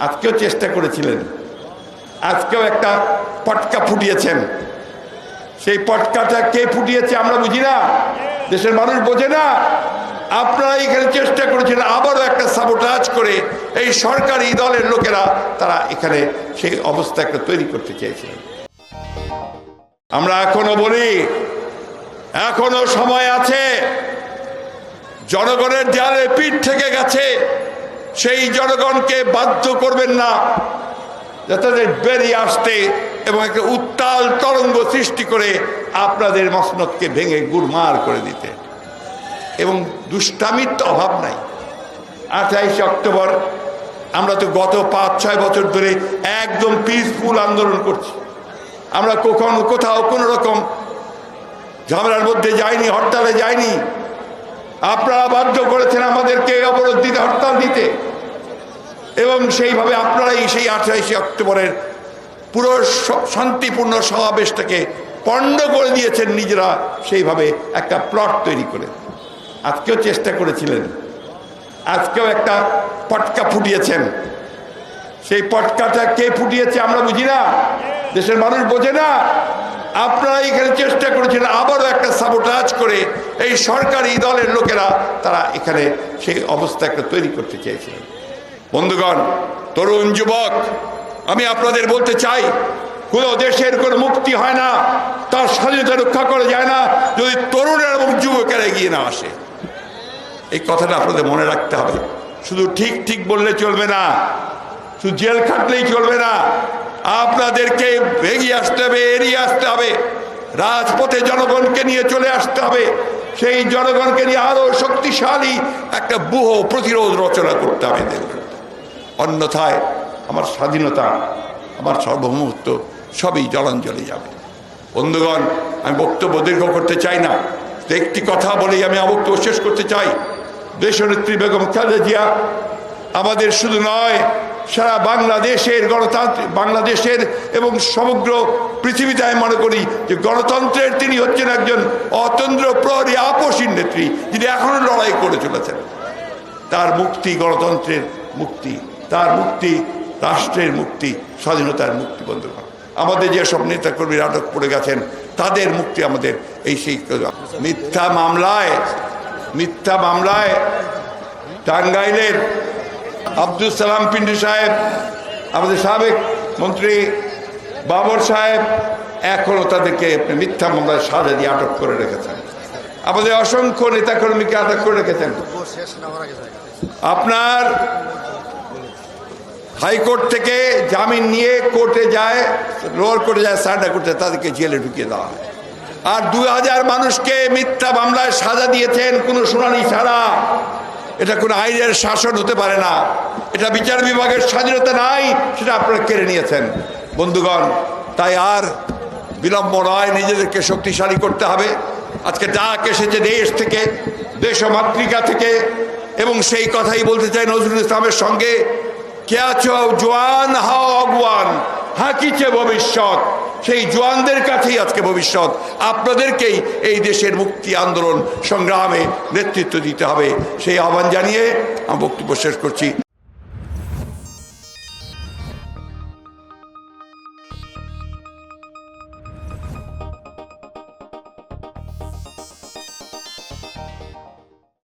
আজকেও চেষ্টা করেছিলেন। আজকেও একটা পটকা ফুটিয়েছেন। সেই পটকাটা কে ফুটিয়েছে আমরা বুঝি না। দেশের মানুষ বোঝে না। আপনারা এখানে চেষ্টা করেছেন আবারও একটা সাবোটাজ করে এই সরকারি দলের লোকেরা তারা এখানে সেই অবস্থা একটা তৈরি করতে চেয়েছিলেন। আমরা এখনও বলি, এখনও সময় আছে। জনগণের দেয়ালে পিঠ থেকে গেছে। সেই জনগণকে বাধ্য করবেন না, যাতে বেরিয়ে আসতে এবং একটা উত্তাল তরঙ্গ সৃষ্টি করে আপনাদের মসনদকে ভেঙে গুড়মার করে দিতে। এবং দুষ্টামির তো অভাব নাই। আঠাইশে অক্টোবর, আমরা তো গত পাঁচ, ছয় বছর ধরে একদম পিসফুল আন্দোলন করছি। আমরা কখনো কোথাও কোনো রকম ঝামেলার মধ্যে যাইনি, হরতালে যাইনি আপনারা বাধ্য করেছেন আমাদেরকে অবরোধ দিতে, হরতাল দিতে। এবং সেইভাবে আপনারাই সেই আঠাইশে অক্টোবরের পুরো শান্তিপূর্ণ সমাবেশটাকে পণ্ড করে দিয়েছেন নিজেরা, সেইভাবে একটা প্লট তৈরি করে। আজকেও চেষ্টা করেছিলেন। আজকেও একটা পটকা ফুটিয়েছেন। সেই পটকাটা কে ফুটিয়েছে আমরা বুঝি না। দেশের মানুষ বোঝে না। আপনারা এখানে চেষ্টা করেছিলেন আবারও একটা সাবোটাজ করে এই সরকারি দলের লোকেরা, তারা এখানে সেই অবস্থা একটা তৈরি করতে চেয়েছিলেন। বন্ধুগণ, তরুণ যুবক, আমি আপনাদের বলতে চাই, কোনো দেশের কোনো মুক্তি হয় না, তার স্বাধীনতা রক্ষা করা যায় না, যদি তরুণের এবং যুবকেরা এগিয়ে না আসে। এই কথাটা আপনাদের মনে রাখতে হবে। শুধু ঠিক ঠিক বললে চলবে না, শুধু জেল খাটলেই চলবে না আপনাদেরকে এগিয়ে আসতে হবে, এড়িয়ে আসতে হবে। রাজপথে জনগণকে নিয়ে চলে আসতে হবে। সেই জনগণকে নিয়ে আরও শক্তিশালী একটা বুহ প্রতিরোধ রচনা করতে হবে। অন্যথায় আমার স্বাধীনতা, আমার সর্বমুহূর্ত সবই জলাঞ্জলি যাবে। বন্ধুগণ, আমি বক্তব্য দীর্ঘ করতে চাই না। একটি কথা বলেই আমি বক্তব্য শেষ করতে চাই। দেশনেত্রী বেগম খালেদা জিয়া আমাদের শুধু নয় সারা বাংলাদেশের গণতান্ত্রিক বাংলাদেশের এবং সমগ্র পৃথিবীতে আমি মনে করি যে গণতন্ত্রের তিনি হচ্ছেন একজন অতন্ত্র প্রহরী আপসীন নেত্রী, যিনি এখনও লড়াই করে চলেছেন। তার মুক্তি গণতন্ত্রের মুক্তি, তার মুক্তি রাষ্ট্রের মুক্তি, স্বাধীনতার মুক্তি, বন্ধুগণ। আমাদের যেসব নেতা কর্মীরা আটক পড়ে গেছেন, তাদের মুক্তি আমাদের এই সেই মিথ্যা মামলায় মিথ্যা মামলায় টাঙ্গাইলের আব্দুল সালাম পিন্ডু সাহেব, আমাদের সাবেক মন্ত্রী বাবর সাহেব এখনও তাদেরকে মিথ্যা মামলায় সাজা দিয়ে আটক করে রেখেছেন। আমাদের অসংখ্য নেতাকর্মীকে আটক করে রেখেছেন। আপনার হাইকোর্ট থেকে জামিন নিয়ে কোর্টে যায়, লোয়ার কোর্টে যায় সারেন্ডার করতে তাদেরকে জেলে ঢুকিয়ে দেওয়া হয়। আর দু হাজার মানুষকে মিথ্যা মামলায় সাজা দিয়েছেন, কোনো শুনানি ছাড়া। এটা কোনো আইনের শাসন হতে পারে না। এটা বিচার বিভাগের স্বাধীনতা নাই, সেটা আপনারা কেড়ে নিয়েছেন। বন্ধুগণ, তাই আর বিলম্ব নয়, নিজেদেরকে শক্তিশালী করতে হবে। আজকে ডাক এসেছে দেশ থেকে, দেশ মাতৃকা থেকে, এবং সেই কথাই বলতে চাই নজরুল ইসলামের সঙ্গে। কে আছো? জোয়ান হাও অগওয়ান হাকিছে ভবিষ্যৎ। সেই জোয়ানদের কাছেই আজকে ভবিষ্যৎ। আপনাদেরকেই এই দেশের মুক্তি আন্দোলন সংগ্রামে নেতৃত্ব দিতে হবে। সেই আহ্বান জানিয়ে আমি বক্তব্য শেষ করছি।